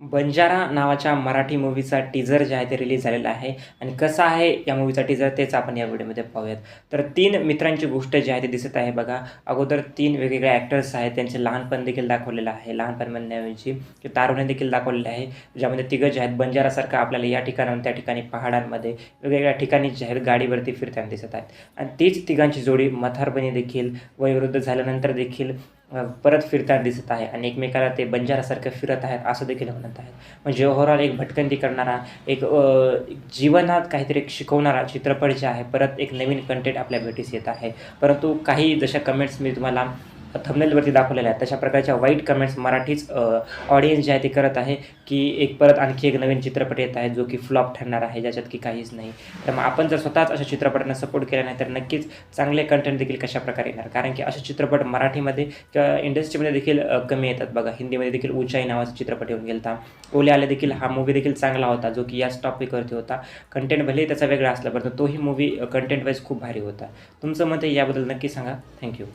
बंजारा नावाच्या मराठी मूव्हीचा टीझर जे आहे ते रिलीज झालेला आहे. आणि कसा आहे या मूवीचा टीझर तेच आपण या व्हिडिओमध्ये पाहूयात. तर तीन मित्रांची गोष्ट जी आहे ती दिसत आहे बघा. अगोदर तीन वेगवेगळे ॲक्टर्स आहेत. त्यांचे लहानपण देखील दाखवलेलं आहे. लहानपण म्हणण्याऐवजी की तारुण्य देखील दाखवलेले आहे. ज्यामध्ये तिघं जे आहेत बंजारासारखं आपल्याला या ठिकाणाहून त्या ठिकाणी पहाडांमध्ये वेगवेगळ्या ठिकाणी जे आहेत गाडीवरती फिरताना दिसत आहेत. आणि तीच तिघांची जोडी मथारबणी देखील वयोवृद्ध झाल्यानंतर देखील परत फिरताना दिसत आहे आणि एकमेकाला ते बंजारासारखं फिरत आहेत असं देखील म्हणत आहेत. म्हणजे ओव्हरऑल एक भटकंती करणारा एक जीवनात काहीतरी शिकवणारा चित्रपट जे आहे परत एक नवीन कंटेंट आपल्या भेटीस येत आहे. परंतु काही जशा कमेंट्स मी तुम्हाला थंबनेलवरती दाखवलेल्या आहेत. तशा प्रकारच्या वाईट कमेंट्स मराठीच ऑडियन्स जे आहे ते करत आहे की एक परत आणखी एक नवीन चित्रपट येत आहे जो की फ्लॉप ठरणार आहे ज्याच्यात की काहीच नाही. तर मग आपण जर स्वतःच अशा चित्रपटांना सपोर्ट केला नाही तर नक्कीच चांगले कंटेंट देखील कशाप्रकारे येणार? कारण की असे चित्रपट मराठीमध्ये किंवा इंडस्ट्रीमध्ये देखील कमी येतात बघा. हिंदीमध्ये देखील उंचाई नावाचा चित्रपट येऊन गेलता. ओले आले देखील हा मूवी देखील चांगला होता जो की याच टॉपिकवरती होता. कंटेंट भलेही त्याचा वेगळा असला परंतु तोही मूवी कंटेंट वाईज खूप भारी होता. तुमचं मत आहे याबद्दल नक्की सांगा. थँक्यू